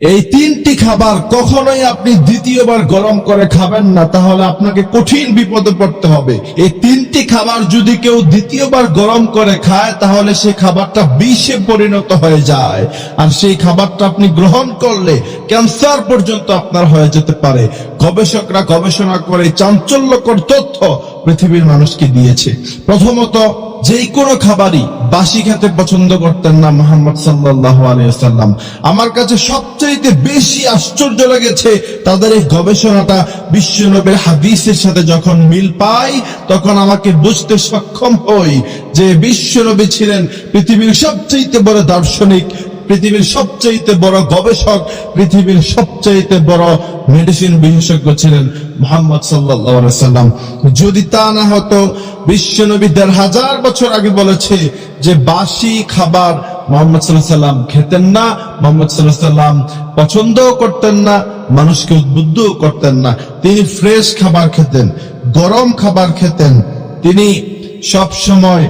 এই তিনটি খাবার কখনোই আপনি দ্বিতীয়বার গরম করে খাবেন না, তাহলে আপনাকে কঠিন বিপদে পড়তে হবে। এই তিনটি খাবার যদি কেউ দ্বিতীয়বার গরম করে খায়, তাহলে সেই খাবারটা বিষে পরিণত হয়ে যায়। আর সেই খাবারটা আপনি গ্রহণ করলে ক্যান্সার পর্যন্ত আপনার হয়ে যেতে পারে। গবেষকরা গবেষণা করে চাঞ্চল্যকর তথ্য পৃথিবীর মানুষকে দিয়েছে। প্রথমত, যেই কোনো খাবারই বাসি খেতে পছন্দ করতেন না মোহাম্মদ সাল্লাহ আলিয়াল্লাম আমার কাছে সবচাইতে বেশি আশ্চর্য লেগেছে তাদের এই গবেষণাটা বিশ্বনবের হাদিসের সাথে যখন মিল পাই, তখন আমাকে বুঝতে সক্ষম হই যে বিশ্বনবী ছিলেন পৃথিবীর সবচাইতে বড় দার্শনিক পৃথিবীর সবচাইতে বড় গবেষক, পৃথিবীর সবচাইতে বড় মেডিসিন বিশেষজ্ঞ ছিলেন মোহাম্মদ সাল্লাম। যদি তা না হতো বিশ্বনবী হাজার বছর আগে বলেছে যে বাসি খাবার মোহাম্মদ সাল্লাম খেতেন না, মোহাম্মদ সাল্লাম পছন্দও করতেন না, মানুষকে উদ্বুদ্ধ করতেন না। তিনি ফ্রেশ খাবার খেতেন, গরম খাবার খেতেন। তিনি সব সময়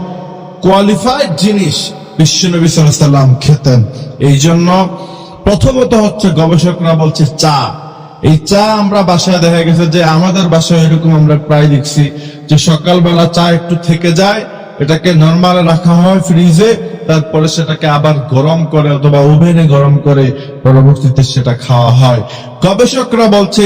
কোয়ালিফাইড জিনিস বিশ্বনবী সাল্লাম খেতেন। এই জন্য প্রথমত হচ্ছে গবেষকরা বলছে চা। এই চা আমরা বাসায় দেখা গেছে যে আমাদের বাসায় এরকম আমরা প্রায় দেখছি যে সকালবেলা চা একটু থেকে যায়, এটাকে নর্মালে রাখা হয় ফ্রিজে তারপরে সেটাকে আবার গরম করে অথবা ওভেনে গরম করে পরবর্তীতে সেটা খাওয়া হয়। গবেষকরা বলছে,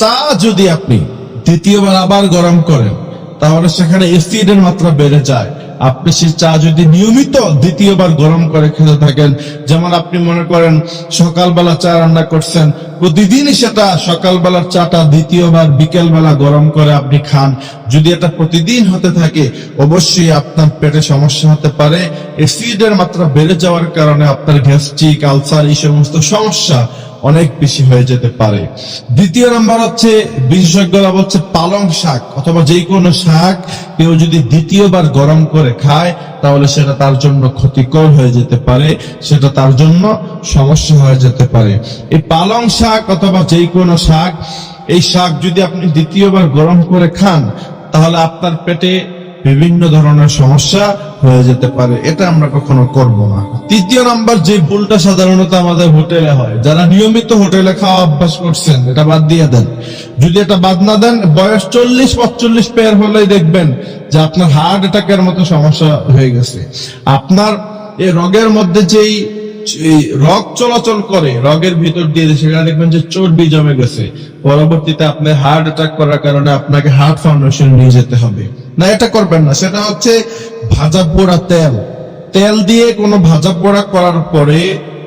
চা যদি আপনি দ্বিতীয়বার আবার গরম করেন, তাহলে সেখানে অ্যাসিডের মাত্রা বেড়ে যায়। আপনি সেই চা যদি নিয়মিত দ্বিতীয়বার গরম করে খেতে থাকেন, যেমন আপনি মনে করেন সকালবেলা চা রান্না করছেন, প্রতিদিনই সেটা সকালবেলার চাটা দ্বিতীয়বার বিকেলবেলা গরম করে আপনি খান। যদি এটা প্রতিদিন হতে থাকে, অবশ্যই আপনার পেটে সমস্যা হতে পারে, অ্যাসিডের মাত্রা বেড়ে যাওয়ার কারণে আপনার গ্যাস্ট্রিক, আলসার, এই সমস্ত সমস্যা অনেক বেশি হয়ে যেতে পারে। দ্বিতীয় নাম্বার হচ্ছে, বিশেষজ্ঞরা বলছে পালং শাক অথবা যে কোনো শাক কেউ যদি দ্বিতীয়বার গরম করে খায়, তাহলে সেটা তার জন্য ক্ষতিকর হয়ে যেতে পারে, সেটা তার জন্য সমস্যা হয়ে যেতে পারে। এই পালং শাক অথবা যে কোনো শাক, এই শাক যদি আপনি দ্বিতীয়বার গরম করে খান, তাহলে আপনার পেটে বিভিন্ন ধরনের সমস্যা হয়ে যেতে পারে, এটা আমরা কখনো করব না। তৃতীয় নাম্বার, যে ভুলটা সাধারণত আমাদের হোটেলে হয়, যারা নিয়মিত হোটেলে খাওয়া অভ্যাস করছেন, এটা বাদ দিয়ে দেন। যদি এটা বাদ না দেন, বয়স চল্লিশ পঁচল্লিশ পেয়ার হলেই দেখবেন যে আপনার হার্ট অ্যাটাকের মতো সমস্যা হয়ে গেছে। আপনার এই রোগের মধ্যে যেই রগ চলাচল করে, রগের ভিতর দিয়ে সেখানে দেখবেন যে চর্বি জমে গেছে। পরবর্তীতে আপনি হার্ট অ্যাটাক করার কারণে আপনাকে হার্ট ফাউন্ডেশন নিয়ে যেতে হবে। না, এটা করবেন না। সেটা হচ্ছে ভাজা পোড়া তেল। তেল দিয়ে কোনো ভাজা পোড়া করার পরে,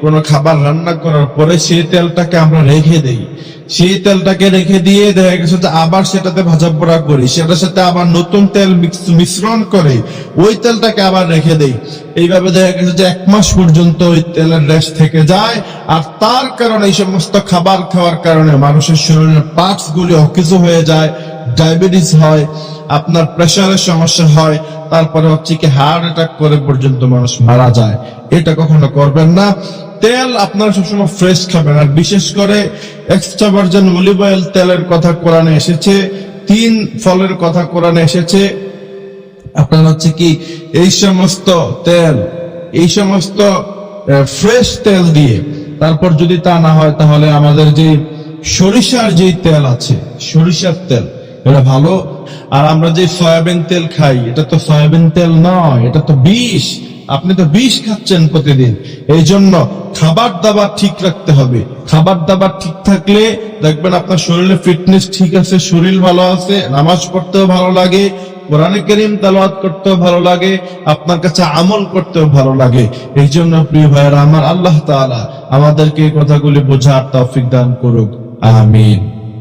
কোনো খাবার রান্না করার পরে সেই তেলটাকে আমরা রেখে দেই। সেই তেলটাকে রেখে দিয়ে দেখা গেছে যে আবার সেটাতে ভাজা পোড়া করি। সেটার সাথে আবার নতুন তেল মিশ্রণ করে ওই তেলটাকে আবার রেখে দেই। এইভাবে দেখা গেছে যে এক মাস পর্যন্ত ওই তেলের রেশ থেকে যায়। আর তার কারণে এই সমস্ত খাবার খাওয়ার কারণে মানুষের শরীরের পার্টস গুলি অকেজো হয়ে যায়, ডায়াবেটিস হয়। আপনার প্রেশারের সমস্যা হয়, তারপরে হচ্ছে কি হার্ট অ্যাটাক করে পর্যন্ত মানুষ মারা যায়। এটা কখনো করবেন না। তেল আপনারা সবসময় ফ্রেশ খাবেন। আর বিশেষ করে এক্সট্রা ভার্জিন অলিভ অয়েল তেলের কথা কোরআনে এসেছে, তিন ফলের কথা কোরআনে এসেছে। আপনার হচ্ছে কি এই সমস্ত তেল, এই সমস্ত ফ্রেশ তেল দিয়ে, তারপর যদি তা না হয় তাহলে আমাদের যে সরিষার যে তেল আছে, সরিষার তেল এটা ভালো? আর আমরা যে সয়াবিন তেল খাই, এটা তো সয়াবিন তেল নয়, এটা তো বিষ। আপনি তো বিষ খাচ্ছেন প্রতিদিন। এই জন্য খাবার দাবার ঠিক রাখতে হবে। খাবার দাবার ঠিক থাকলে দেখবেন আপনার শরীরে ফিটনেস ঠিক আছে, শরীর ভালো আছে, নামাজ পড়তেও ভালো লাগে, কোরআনে করিম তালাওয়াত করতেও ভালো লাগে, আপনার কাছে আমল করতেও ভালো লাগে। এই জন্য প্রিয় ভাইয়েরা, আমার আল্লাহ তাআলা আমাদেরকে এই কথাগুলি বোঝার তৌফিক দান করুক। আমিন।